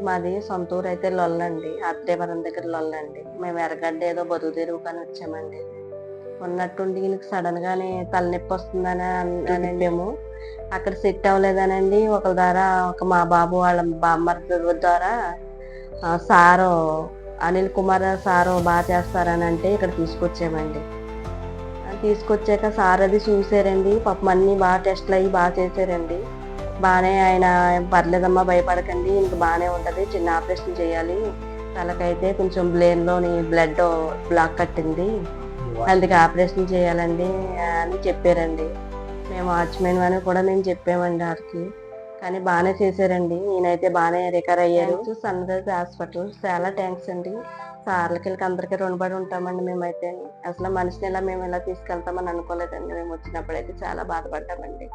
మాది సొంత ఊరు అయితే లొల్లండి. ఆత్రేయపురం దగ్గర లొల్లండి. మేము ఎర్రగడ్డ ఏదో బతుకు తెరువు కానీ వచ్చామండి. ఉన్నట్టుండి ఈయనకి సడన్ గానే తలనొప్పి వస్తుందని అన్- మేము అక్కడ సెట్ అవ్వలేదనండి ఒక ద్వారా ఒక మా బాబు వాళ్ళ బామ్మర్ది ద్వారా సారు అనిల్ కుమార్ సారు బాగా చేస్తారని అంటే ఇక్కడ తీసుకొచ్చామండి. తీసుకొచ్చాక సార్ అది చూసారండి. పాపం అన్ని బాగా టెస్ట్లు అయ్యి బాగా చేశారండి బాగానే ఆయన పర్లేదమ్మా భయపడకండి ఇంక బాగానే ఉంటుంది. చిన్న ఆపరేషన్ చేయాలి. తలకైతే కొంచెం బ్రెయిన్లోని బ్లడ్ బ్లాక్ కట్టింది. అందుకే ఆపరేషన్ చేయాలండి అని చెప్పారండి. మేము వాచ్మెన్ అని కూడా మేము చెప్పామండి వారికి కానీ బాగానే చేశారండి. నేనైతే బాగానే రికవర్ అయ్యారు. Sunrise hospital. చాలా థ్యాంక్స్ అండి. సార్లకి వీళ్ళకి అందరికీ రుణపడి ఉంటామండి మేమైతే. అసలు మనిషిని ఇలా మేము ఇలా తీసుకెళ్తామని అనుకోలేదండి. మేము వచ్చినప్పుడైతే చాలా బాధపడ్డామండి.